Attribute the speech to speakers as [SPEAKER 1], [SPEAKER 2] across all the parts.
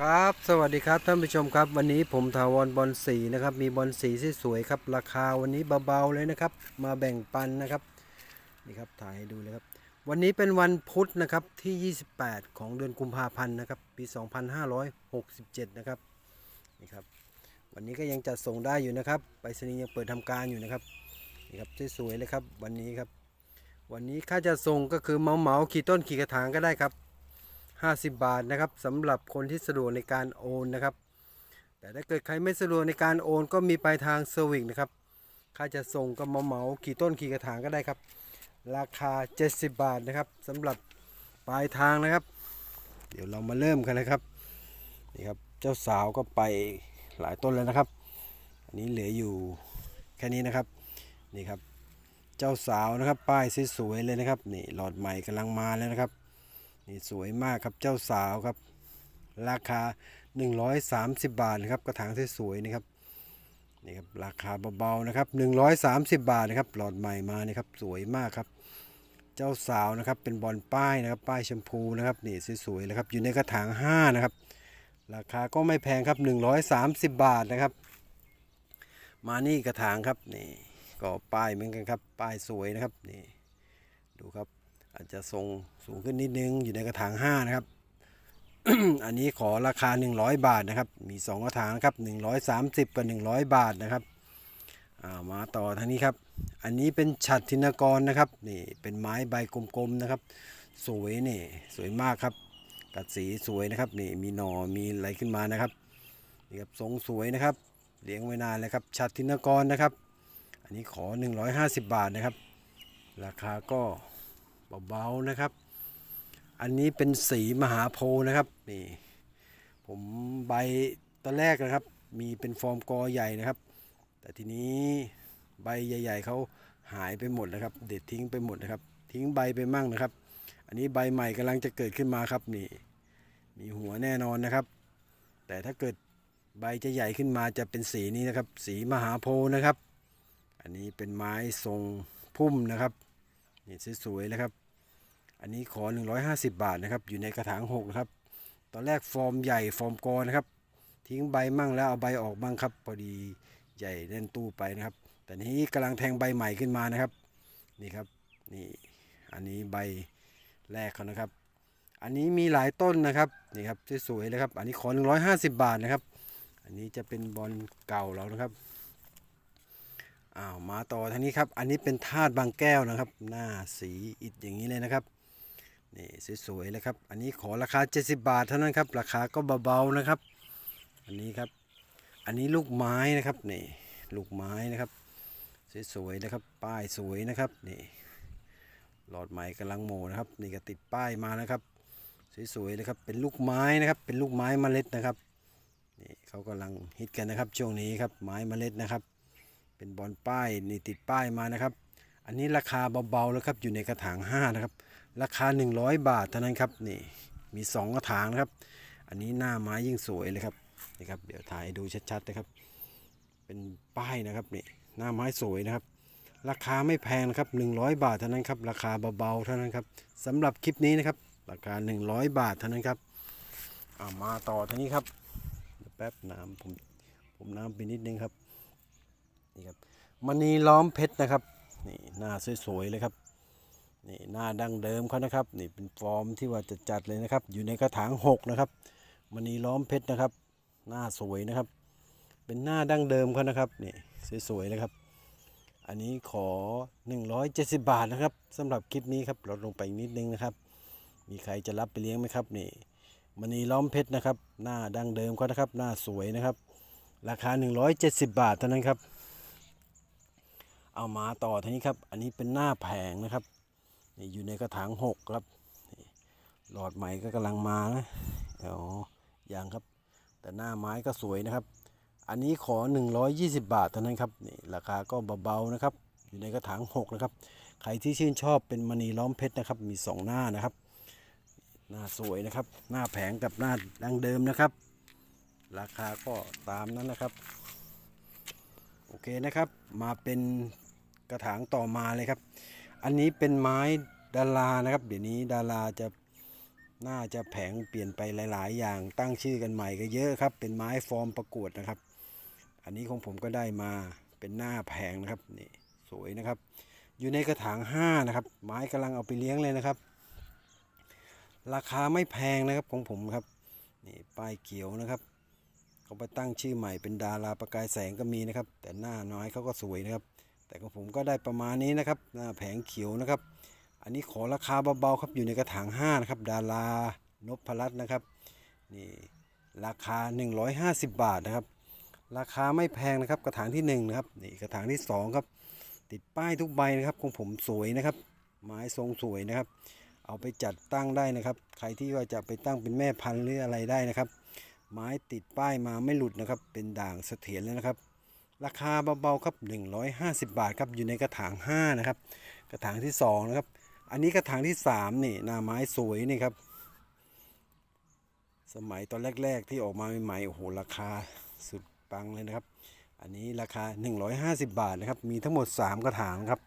[SPEAKER 1] ครับสวัสดีครับท่านผู้ชมครับ วันนี้ผมทาวรบอลสีนะครับ มีบอลสีที่สวยครับ ราคาวันนี้เบาๆเลยนะครับ มาแบ่งปันนะครับนี่ครับถ่ายให้ดูเลยครับ วันนี้เป็นวันพุธนะครับที่ 28 ของเดือนกุมภาพันธ์นะครับปี 2567 นะครับนี่ครับ วันนี้ก็ยังจัดส่งได้อยู่นะครับไปรษณีย์ยังเปิดทำการอยู่นะครับนี่ครับสวยๆเลยครับ วันนี้ครับ วันนี้ค่าจะส่งก็คือเหมาเหมาขี่ต้นขี่กระถางก็ได้ครับ 50 บาทนะครับสำหรับคนที่สะดวกในการโอนนะครับ แต่ถ้าเกิดใครไม่สะดวกในการโอนก็มีปลายทางเซอร์วิสนะครับค่าจะส่งก็มาเหมาๆขี่ต้นขี่กระถางก็ได้ครับ ราคา 70 บาทนะครับสำหรับปลายทางนะครับ เดี๋ยวเรามาเริ่มกันเลยครับนี่ครับเจ้าสาวก็ไปหลายต้นแล้วนะครับ อันนี้เหลืออยู่แค่นี้นะครับนี่ครับ เจ้าสาวนะครับป้ายสวยๆเลยนะครับนี่หลอดใหม่กำลังมาแล้วนะครับ นี่สวยมากครับเจ้าสาวครับ ราคา 130 บาทนะครับกระถางสวยๆนะครับนี่ครับราคาเบาๆนะครับ 130 บาทนะครับหลอดใหม่มานี่ครับสวยมากครับ เจ้าสาวนะครับเป็นบอลป้ายนะครับป้ายชมพูนะครับนี่สวยๆเลยครับอยู่ในกระถาง5นะครับราคาก็ไม่แพงครับ 130 บาทนะครับ มานี่กระถางครับนี่ก็ป้ายเหมือนกันครับ ป้ายสวยนะครับนี่ดูครับ อาจจะทรงสูงขึ้นนิดนึงอยู่ในกระถาง5นะครับ อันนี้ขอราคา 100 บาทนะครับ มี 2 กระถางนะครับ 130 กับ 100 บาทนะครับามาต่อทางนี้ครับ อันนี้เป็นฉัดธินกรนะครับนี่เป็นไม้ใบกลมๆนะครับ สวยนี่สวยมากครับ กัดสีสวยนะครับนี่มีหนอมีอะไรขึ้นมานะครับนี่ครับทรงสวยนะครับ เลี้ยงไว้นานเลยครับฉัดธินกรนะครับ อันนี้ขอ 150 บาทนะครับ ราคาก็ เบาๆนะครับ อันนี้เป็นสีมหาโพนะครับนี่ผมใบตอนแรกนะครับ มีเป็นฟอร์มกอใหญ่นะครับ แต่ทีนี้ใบใหญ่ ๆเขาหายไปหมดนะครับ เด็ดทิ้งไปหมดนะครับ ทิ้งใบไปมั่งนะครับ อันนี้ใบใหม่กำลังจะเกิดขึ้นมาครับนี่ มีหัวแน่นอนนะครับ แต่ถ้าเกิดใบจะใหญ่ขึ้นมาจะเป็นสีนี้นะครับ สีมหาโพนะครับ อันนี้เป็นไม้ทรงพุ่มนะครับนี่สวยๆเลยครับ อันนี้ขอ 150 บาทนะครับ อยู่ในกระถาง6นะครับ ตอนแรกฟอร์มใหญ่ฟอร์มกอนะครับ ทิ้งใบมั่งแล้วเอาใบออกบ้างครับ พอดีใหญ่เล่นตู้ไปนะครับ แต่นี้กำลังแทงใบใหม่ขึ้นมานะครับ นี่ครับ นี่ อันนี้ใบแรกเขานะครับ อันนี้มีหลายต้นนะครับ นี่ครับสวยๆเลยครับ อันนี้ขอ 150 บาทนะครับ อันนี้จะเป็นบอลเก่าแล้วนะครับอ้าวมาต่อทางนี้ครับ อันนี้เป็นธาตุบางแก้วนะครับ หน้าสีอิฐอย่างนี้เลยนะครับ นี่สวยๆเลยครับ อันนี้ขอราคา 70 บาทเท่านั้นครับ ราคาก็เบาๆนะครับ อันนี้ครับ อันนี้ลูกไม้นะครับนี่ลูกไม้นะครับสวยๆนะครับ ป้ายสวยนะครับนี่หลอดใหม่กำลังโมนะครับ นี่ก็ติดป้ายมานะครับ สวยๆเลยครับ เป็นลูกไม้นะครับ เป็นลูกไม้เมล็ดนะครับนี่เขากำลังฮิตกันนะครับ ช่วงนี้ครับไม้เมล็ดนะครับ เป็นบอลป้ายนี่ติดป้ายมานะครับ อันนี้ราคาเบาๆแล้วครับอยู่ในกระถาง5นะครับ ราคา 100 บาทเท่านั้นครับนี่มี 2 กระถางนะครับ อันนี้หน้าไม้ยิ่งสวยเลยครับนี่ครับเดี๋ยวถ่ายดูชัดๆนะครับ เป็นป้ายนะครับนี่หน้าไม้สวยนะครับ ราคาไม่แพงนะครับ 100 บาทเท่านั้นครับราคาเบาๆเท่านั้นครับสำหรับคลิปนี้นะครับ ราคา 100 บาทเท่านั้นครับามาต่อทีนี้ครับแป๊บน้ำผมผมน้ำไปนิดนึงครับนี่ครับมณีล้อมเพชรนะครับนี่หน้าสวยๆเลยครับ นี่หน้าดั้งเดิมเขานะครับ นี่เป็นฟอร์มที่ว่าจะจัดเลยนะครับ อยู่ในกระถาง6นะครับมณีล้อมเพชรนะครับ หน้าสวยนะครับ เป็นหน้าดั้งเดิมเขานะครับนี่สวยๆเลยครับ อันนี้ขอ 170 บาทนะครับสำหรับคลิปนี้ครับลดลงไปนิดนึงนะครับ มีใครจะรับไปเลี้ยงไหมครับนี่มณีล้อมเพชรนะครับ หน้าดั้งเดิมเขานะครับ หน้าสวยนะครับ ราคา 170 บาทเท่านั้นครับ เอามาต่อทีนี้ครับ อันนี้เป็นหน้าแผงนะครับ นี่อยู่ในกระถางหกครับ หลอดใหม่ก็กำลังมานะอ๋อยังครับ แต่หน้าไม้ก็สวยนะครับ อันนี้ขอ 120 บาทเท่านั้นครับนี่ราคาก็เบาๆนะครับ อยู่ในกระถาง6นะครับ ใครที่ชื่นชอบเป็นมณีล้อมเพชรนะครับ มี 2 หน้านะครับ หน้าสวยนะครับ หน้าแผงกับหน้าดังเดิมนะครับ ราคาก็ตามนั้นนะครับโอเคนะครับ มาเป็นกระถางต่อมาเลยครับ อันนี้เป็นไม้ดารานะครับ เดี๋ยวนี้ดาราจะน่าจะแผงเปลี่ยนไปหลาย ๆ อย่างตั้งชื่อกันใหม่ก็เยอะครับ เป็นไม้ฟอร์มประกวดนะครับ อันนี้ของผมก็ได้มาเป็นหน้าแผงนะครับนี่สวยนะครับ อยู่ในกระถาง5นะครับ ไม้กำลังเอาไปเลี้ยงเลยนะครับ ราคาไม่แพงนะครับของผมครับนี่ป้ายเขียวนะครับเขาไปตั้งชื่อใหม่เป็นดาราประกายแสงก็มีนะครับ แต่หน้าน้อยเขาก็สวยนะครับ แต่ของผมก็ได้ประมาณนี้นะครับแผงเขียวนะครับ อันนี้ขอราคาเบาๆครับอยู่ในกระถาง5นะครับดารานพรัตน์นะครับนี่ราคา 150 บาทนะครับ ราคาไม่แพงนะครับ กระถางที่1นะครับนี่กระถางที่2ครับติดป้ายทุกใบนะครับของผมสวยนะครับ ไม้ทรงสวยนะครับ เอาไปจัดตั้งได้นะครับ ใครที่ว่าจะไปตั้งเป็นแม่พันธุ์หรืออะไรได้นะครับ ไม้ติดป้ายมาไม่หลุดนะครับ เป็นด่างเสถียรเลยนะครับ ราคาเบาๆครับ 150 บาทครับอยู่ในกระถาง 5 นะครับ กระถางที่ 2 นะครับ อันนี้กระถางที่ 3 นี่หน้าไม้สวยนี่ครับ สมัยตอนแรก ๆ ที่ออกมาใหม่ๆโอ้โหราคาสุดปังเลยนะครับ อันนี้ราคา 150 บาทนะครับ มีทั้งหมด 3 กระถางครับ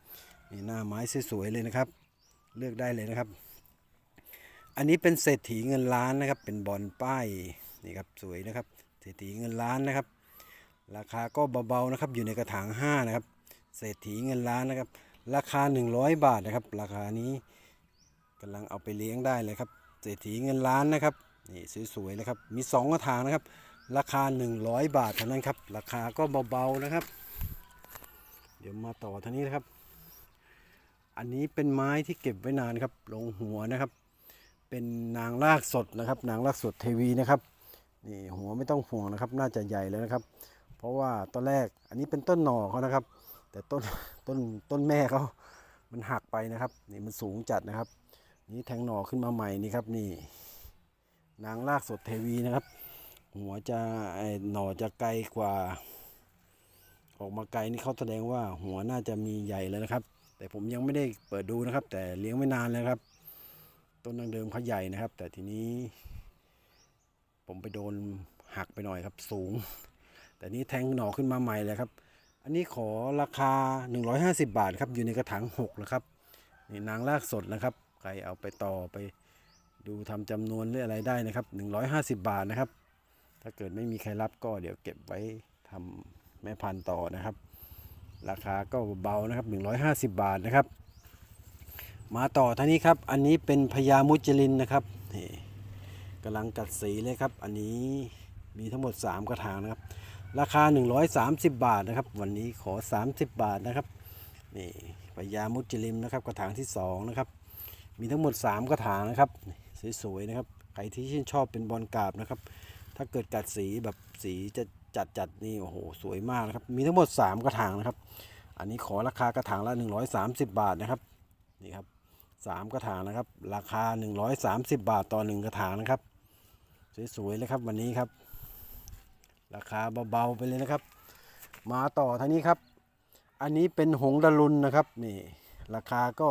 [SPEAKER 1] มีหน้าไม้สวยๆเลยนะครับ เลือกได้เลยนะครับ อันนี้เป็นเศรษฐีเงินล้านนะครับ เป็นบอลป้ายนี่ครับสวยนะครับ เศรษฐีเงินล้านนะครับ ราคาก็เบาๆนะครับอยู่ในกระถาง5นะครับเศรษฐีเงินล้านนะครับ ราคา 100 บาทนะครับ ราคานี้กำลังเอาไปเลี้ยงได้เลยครับเศรษฐีเงินล้านนะครับนี่สวยๆนะครับมี 2 กระถางนะครับ ราคา 100 บาทเท่านั้นครับ ราคาก็เบาๆนะครับ เดี๋ยวมาต่อท่านี้นะครับ อันนี้เป็นไม้ที่เก็บไว้นานครับลงหัวนะครับ เป็นนางรากสดนะครับ นางรากสดเทวีนะครับนี่หัวไม่ต้องห่วงนะครับ น่าจะใหญ่แล้วนะครับ เพราะว่าตอนแรกอันนี้เป็นต้นหน่อเขานะครับ แต่ต้นต้นต้นแม่เขามันหักไปนะครับ นี่มันสูงจัดนะครับ นี่แทงหน่อขึ้นมาใหม่นี่ครับนี่ นางรากสดเทวีนะครับ หัวจะไอหน่อจะไกลกว่า ออกมาไกลนี่เขาแสดงว่าหัวน่าจะมีใหญ่แล้วนะครับ แต่ผมยังไม่ได้เปิดดูนะครับ แต่เลี้ยงไม่นานแล้วครับ ต้นดังเดิมเขาใหญ่นะครับ แต่ทีนี้ ผมไปโดนหักไปหน่อยครับสูง แต่นี้แทงหน่อขึ้นมาใหม่เลยครับ อันนี้ขอราคา 150 บาทครับ อยู่ในกระถาง6นะครับนี่นางรากสดนะครับ ใครเอาไปต่อไปดูทำจำนวนหรืออะไรได้นะครับ 150 บาทนะครับ ถ้าเกิดไม่มีใครรับก็เดี๋ยวเก็บไว้ทำแม่พันธุ์ต่อนะครับ ราคาก็เบานะครับ 150 บาทนะครับ มาต่อท่านี้ครับ อันนี้เป็นพญามุจลินนะครับนี่กำลังกัดสีเลยครับ อันนี้มีทั้งหมด 3 กระถางนะครับ ราคา 130 บาทนะครับ วันนี้ขอ 30 บาทนะครับนี่พญามุจลิมนะครับกระถางที่2นะครับมีทั้งหมด 3 กระถางนะครับสวยๆนะครับใครที่ชื่นชอบเป็นบอลกราบนะครับ ถ้าเกิดกัดสีแบบสีจะจัดจัดๆนี่โอ้โหสวยมากนะครับ มีทั้งหมด 3 กระถางนะครับ อันนี้ขอราคากระถางละ 130 บาทนะครับนี่ครับสามกระถางนะครับ ราคา 130 บาทต่อหนึ่งกระถางนะครับ สวยๆเลยครับวันนี้ครับ ราคาเบาๆไปเลยนะครับ มาต่อทางนี้ครับ อันนี้เป็นหงดารุนนะครับนี่ราคาก็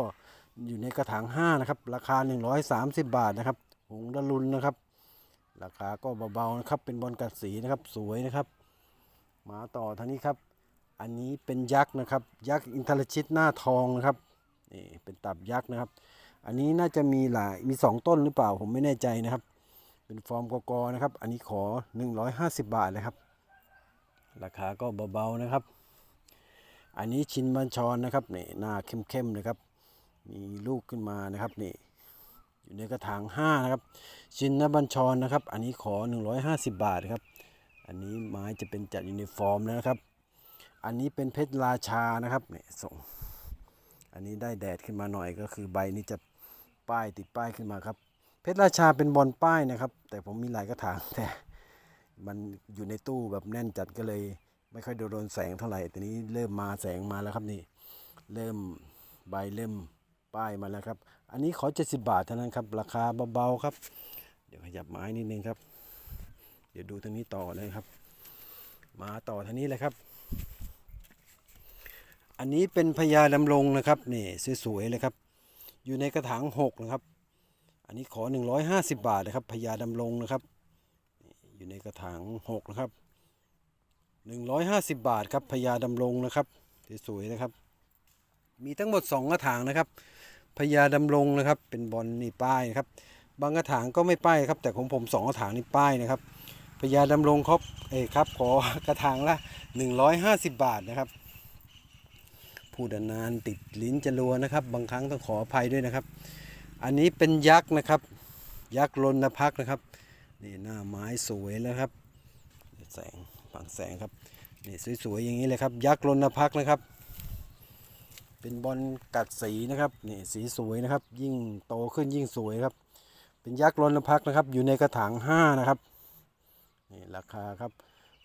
[SPEAKER 1] อยู่ในกระถาง5นะครับ ราคา 130 บาทนะครับ หงดารุนนะครับ ราคาก็เบาๆนะครับ เป็นบอลกัดสีนะครับสวยนะครับ มาต่อทางนี้ครับ อันนี้เป็นยักษ์นะครับ ยักษ์อินทรชิตหน้าทองนะครับนี่เป็นตับยักษ์นะครับ อันนี้น่าจะมีหลายมีสองต้นหรือเปล่าผมไม่แน่ใจนะครับ เป็นฟอร์มกกนะครับ อันนี้ขอ 150 บาทนะครับ ราคาก็เบาๆนะครับ อันนี้ชินบัญชรนะครับนี่หน้าเข้มๆเลยครับ มีลูกขึ้นมานะครับนี่อยู่ในกระถาง5นะครับ ชินนบัญชรนะครับ อันนี้ขอ 150 บาทครับ อันนี้ไม้จะเป็นจัดยูนิฟอร์มแล้วนะครับ อันนี้เป็นเพชรราชานะครับเนี่ยส่ง อันนี้ได้แดดขึ้นมาหน่อยก็คือใบนี้จะป้ายติดป้ายขึ้นมาครับ เพชรราชาเป็นบอลป้ายนะครับ แต่ผมมีหลายกระถางแต่มันอยู่ในตู้แบบแน่นจัดก็เลย ไม่ค่อยโดนแสงเท่าไหร่แต่นี้เริ่มมาแสงมาแล้วครับนี่ เริ่มใบเริ่มป้ายมาแล้วครับ อันนี้ขอ 70 บาทเท่านั้นครับ ราคาเบาๆครับ เดี๋ยวขยับไม้นิดนึงครับ เดี๋ยวดูทางนี้ต่อเลยครับ มาต่อทางนี้เลยครับ อันนี้เป็นพญาดำรงนะครับนี่สวยๆเลยครับ อยู่ในกระถาง 6 นะครับ นนี้ขอ 150 บาทนะครับพญาดำรงนะครับ อยู่ในกระถาง6นะครับ 150 บาทครับพญาดำรงนะครับสวยๆนะครับ มีทั้งหมด 2 กระถางนะครับพญาดำรงนะครับ เป็นบอลนี่ป้ายนะครับ บางกระถางก็ไม่ป้ายครับ แต่ของผมสองกระถางนี่ป้ายนะครับพญาดำรงครบเอยครับขอกระถางละ 150 บาทนะครับพูดนานติดลิ้นจะรัวนะครับ บางครั้งต้องขออภัยด้วยนะครับ อันนี้เป็นยักษ์นะครับ ยักษ์ลนพักนะครับ นี่หน้าไม้สวยแล้วครับ แสงฝังแสงครับ นี่สวยๆอย่างนี้เลยครับ ยักษ์ลนพักนะครับ เป็นบอลกัดสีนะครับ นี่สีสวยนะครับ ยิ่งโตขึ้นยิ่งสวยครับ เป็นยักษ์ลนพักนะครับ อยู่ในกระถาง5นะครับ นี่ราคาครับ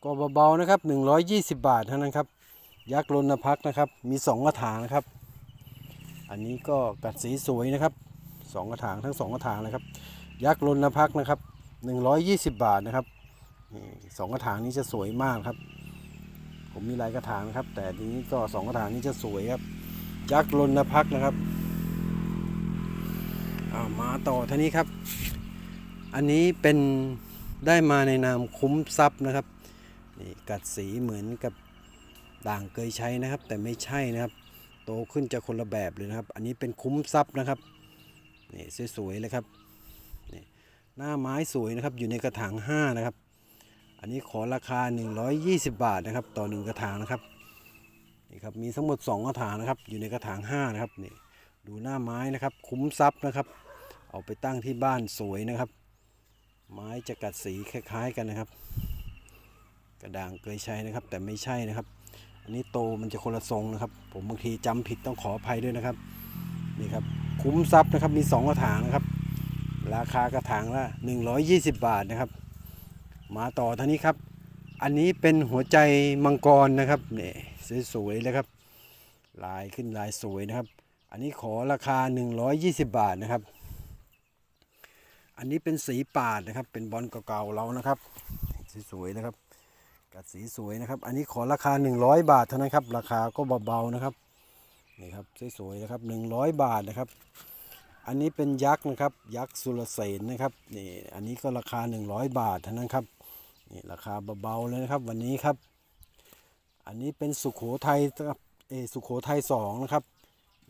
[SPEAKER 1] ก็เบาๆนะครับ 120 บาทเท่านั้นครับ ยักษ์ลนพักนะครับ มี 2 กระถางนะครับ อันนี้ก็กัดสีสวยนะครับ 2 กระถางทั้ง 2 กระถางเลยครับ ยักษ์ลนพักนะครับ 120 บาทนะครับสองกระถางนี้จะสวยมากครับ ผมมีหลายกระถางนะครับ แต่ทีนี้ก็สองกระถางนี้จะสวยครับ ยักษ์ลนพักนะครับามาต่อท่านี้ครับ อันนี้เป็นได้มาในนามคุ้มทรัพย์นะครับนี่กัดสีเหมือนกับด่างเกยใช้นะครับ แต่ไม่ใช่นะครับ โตขึ้นจะคนละแบบเลยนะครับ อันนี้เป็นคุ้มทรัพย์นะครับ นี่สวยๆเลยครับนี่หน้าไม้สวยนะครับอยู่ในกระถาง5นะครับ อันนี้ขอราคา 120 บาทนะครับ ต่อหนึ่งกระถางนะครับนี่ครับมีทั้งหมด 2 กระถางนะครับ อยู่ในกระถาง5นะครับนี่ดูหน้าไม้นะครับ คุ้มทรัพย์นะครับ เอาไปตั้งที่บ้านสวยนะครับ ไม้จะกัดสีคล้ายๆกันนะครับ กระด่างเกยใช้นะครับ แต่ไม่ใช่นะครับ อันนี้โตมันจะคนละทรงนะครับ ผมบางทีจำผิดต้องขออภัยด้วยนะครับนี่ครับ คุ้มทรัพย์นะครับมี 2 กระถางนะครับ ราคากระถางละ 120 บาทนะครับ มาต่อท่านี้ครับ อันนี้เป็นหัวใจมังกรนะครับนี่สวยๆเลยครับ ลายขึ้นลายสวยนะครับ อันนี้ขอราคา 120 บาทนะครับ อันนี้เป็นสีปาดนะครับ เป็นบอลเก่าๆเรานะครับสวยๆนะครับกัดสีสวยนะครับ อันนี้ขอราคา 100 บาทเท่านั้นครับ ราคาก็เบาๆนะครับ นี่ครับสวยๆนะครับ100 บาทนะครับ อันนี้เป็นยักษ์นะครับ ยักษ์สุรเสนนะครับนี่อันนี้ก็ราคา 100 บาทเท่านั้นครับนี่ราคาเบาๆเลยนะครับวันนี้ครับ อันนี้เป็นสุขโขทัยครับเอสุขโขทัยสองนะครับ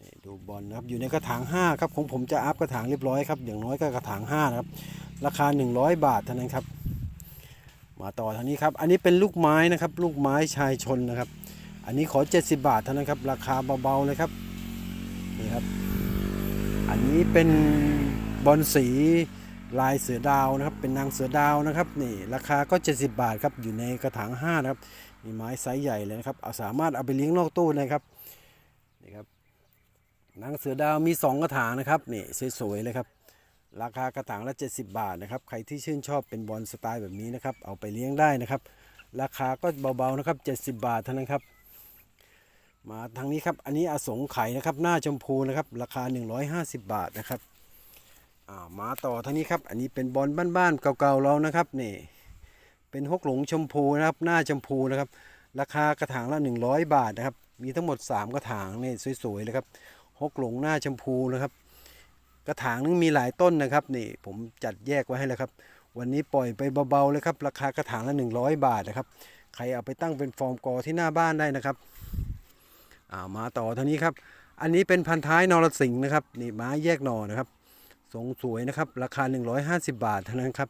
[SPEAKER 1] นี่ดูบอลนะครับอยู่ในกระถาง 5 ครับของผมจะอัพกระถางเรียบร้อยครับอย่างน้อยก็กระถาง5นะครับราคา 100 บาทเท่านั้นครับ มาต่อทางนี้ครับ อันนี้เป็นลูกไม้นะครับ ลูกไม้ชายชนนะครับ อันนี้ขอ 70 บาทเท่านั้นครับ ราคาเบาๆเลยครับนี่ครับ อันนี้เป็นบอลสีลายเสือดาวนะครับ เป็นนางเสือดาวนะครับนี่ราคาก็ 70 บาทครับอยู่ในกระถาง5นะครับมีไม้ไซส์ใหญ่เลยนะครับเอาสามารถเอาไปเลี้ยงนอกตู้นะครับนี่ครับนางเสือดาวมี 2 กระถางนะครับนี่สวยๆเลยครับราคากระถางละ 70 บาทนะครับใครที่ชื่นชอบเป็นบอลสไตล์แบบนี้นะครับเอาไปเลี้ยงได้นะครับ ราคาก็เบาๆนะครับ 70 บาทเท่านั้นครับ มาทางนี้ครับ อันนี้อสงไข่นะครับ หน้าชมพูนะครับ ราคา 150 บาทนะครับามาต่อทางนี้ครับ อันนี้เป็นบอลบ้านๆเก่าๆเรานะครับนี่ เป็นฮกหลงชมพูนะครับ หน้าชมพูนะครับ ราคากระถางละ 100 บาทนะครับ มีทั้งหมด 3 กระถางนี่สวยๆเลยครับฮกหลงหน้าชมพูนะครับ กระถางนึงมีหลายต้นนะครับนี่ผมจัดแยกไว้ให้แล้วครับ วันนี้ปล่อยไปเบาๆเลยครับ ราคากระถางละ 100 บาทนะครับ ใครเอาไปตั้งเป็นฟอร์มกอที่หน้าบ้านได้นะครับามาต่อเท่านี้ครับ อันนี้เป็นพันท้ายนรสิงห์นะครับนี่ไม้แยกหน่อนะครับทรงสวยนะครับ ราคา 150 บาทเท่านั้นครับ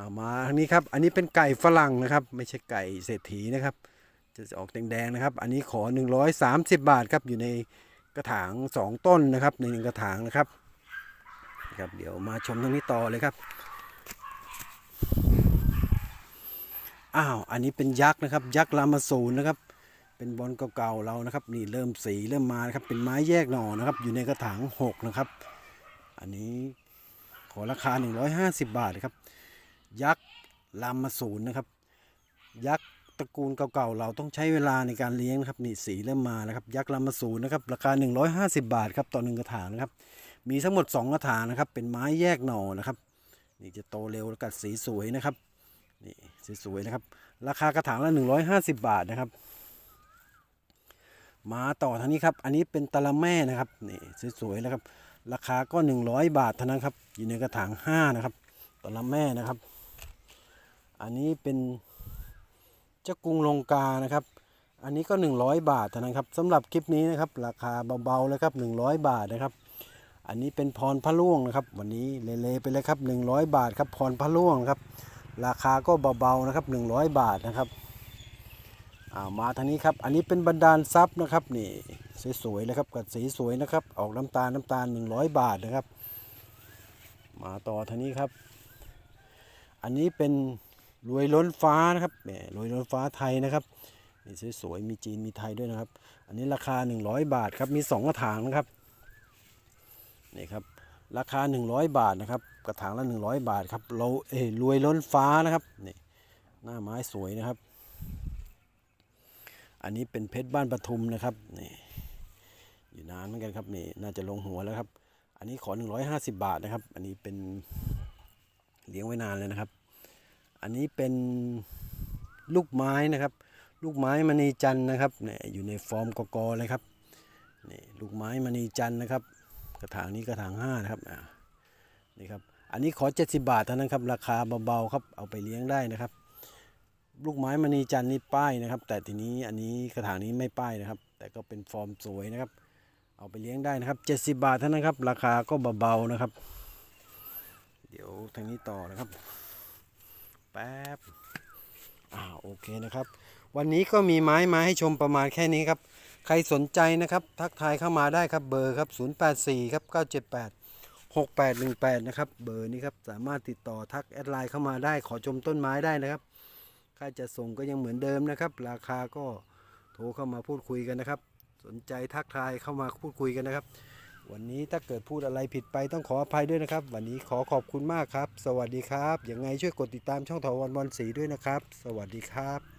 [SPEAKER 1] ามาทางนี้ครับ อันนี้เป็นไก่ฝรั่งนะครับ ไม่ใช่ไก่เศรษฐีนะครับ จะออกแดงๆนะครับ อันนี้ขอ 130 บาทครับอยู่ในกระถาง 2 ต้นนะครับในหนึ่งกระถางนะครับครับเดี๋ยวมาชมทางนี้ต่อเลยครับอ้าวอันนี้เป็นยักษ์นะครับ ยักษ์ลามาสูนนะครับ เป็นบอลเก่าๆเรานะครับ นี่เริ่มสีเริ่มมานะครับเป็นไม้แยกหน่อนะครับ อยู่ในกระถาง6นะครับ อันนี้ขอราคา 150 บาทนะครับ ยักษ์ลามาสูนนะครับ ยักษ์ตระกูลเก่าๆเราต้องใช้เวลาในการเลี้ยงนะครับนี่สีเริ่มมานะครับ ยักษ์ลามาสูนนะครับราคา 150 บาทครับต่อหนึ่งกระถางนะครับ มีทั้งหมด 2 กระถางนะครับ เป็นไม้แยกหน่อนะครับนี่จะโตเร็วและกัดสีสวยนะครับนี่สวยๆนะครับ ราคากระถางละ 150 บาทนะครับ มาต่อทางนี้ครับ อันนี้เป็นตะละแม่นะครับนี่สวยๆแล้วครับ ราคาก็ 100 บาทเท่านั้นครับ อยู่ในกระถาง5นะครับตะละแม่นะครับ อันนี้เป็นเจ้ากรุงลงกานะครับ อันนี้ก็ 100 บาทเท่านั้นครับสำหรับคลิปนี้นะครับ ราคาเบาๆเลยครับ 100 บาทนะครับ อันนี้เป็นพรพระล่วงนะครับ วันนี้เละๆไปเลยครับ 100 บาทครับพรพระล่วงครับ ราคาก็เบาๆนะครับ 100 บาทนะครับามาทางนี้ครับอันนี้เป็นบรรดาลทรัพย์นะครับนี่สวยๆเลยครับกับสีสวยนะครับ ออกน้ำตาลน้ำตาล 100 บาทนะครับ มาต่อทางนี้ครับ อันนี้เป็นรวยล้นฟ้านะครับแหมรวยล้นฟ้าไทยนะครับนี่สวยๆมีจีนมีไทยด้วยนะครับ อันนี้ราคา 100 บาทครับมี 2 กระถางนะครับนี่ครับราคา 100 บาทนะครับ กระถางละ 100 บาทครับเราเอรวยล้นฟ้านะครับนี่หน้าไม้สวยนะครับ อันนี้เป็นเพชรบ้านปทุมนะครับนี่อยู่นานเหมือนกันครับนี่น่าจะลงหัวแล้วครับ อันนี้ขอ 150 บาทนะครับ อันนี้เป็นเลี้ยงไว้นานเลยนะครับ อันนี้เป็นลูกไม้นะครับ ลูกไม้มณีจันนะครับเนี่ยอยู่ในฟอร์มกกเลยครับนี่ลูกไม้มณีจันนะครับ กระถางนี้กระถางห้านะครับนี่ครับอันนี้ขอ 70 บาทเท่านั้นครับราคาเบาๆครับเอาไปเลี้ยงได้นะครับ ลูกไม้มณีจันทร์นี่ป้ายนะครับ แต่ทีนี้อันนี้กระถางนี้ไม่ป้ายนะครับ แต่ก็เป็นฟอร์มสวยนะครับ เอาไปเลี้ยงได้นะครับ 70 บาทเท่านั้นครับ ราคาก็เบาๆนะครับ เดี๋ยวทางนี้ต่อนะครับ แป๊บอ่าโอเคนะครับ วันนี้ก็มีไม้มาให้ชมประมาณแค่นี้ครับ ใครสนใจนะครับ ทักทายเข้ามาได้ครับเบอร์ครับ 084ครับ978 6818 นะครับ เบอร์นี้ครับ สามารถติดต่อทักแอดไลน์เข้ามาได้ขอชมต้นไม้ได้นะครับ ค่าจะส่งก็ยังเหมือนเดิมนะครับ ราคาก็โทรเข้ามาพูดคุยกันนะครับ สนใจทักทายเข้ามาพูดคุยกันนะครับ วันนี้ถ้าเกิดพูดอะไรผิดไปต้องขออภัยด้วยนะครับ วันนี้ขอขอบคุณมากครับ สวัสดีครับยังไงช่วยกดติดตามช่องถาวรบอลสีด้วยนะครับ สวัสดีครับ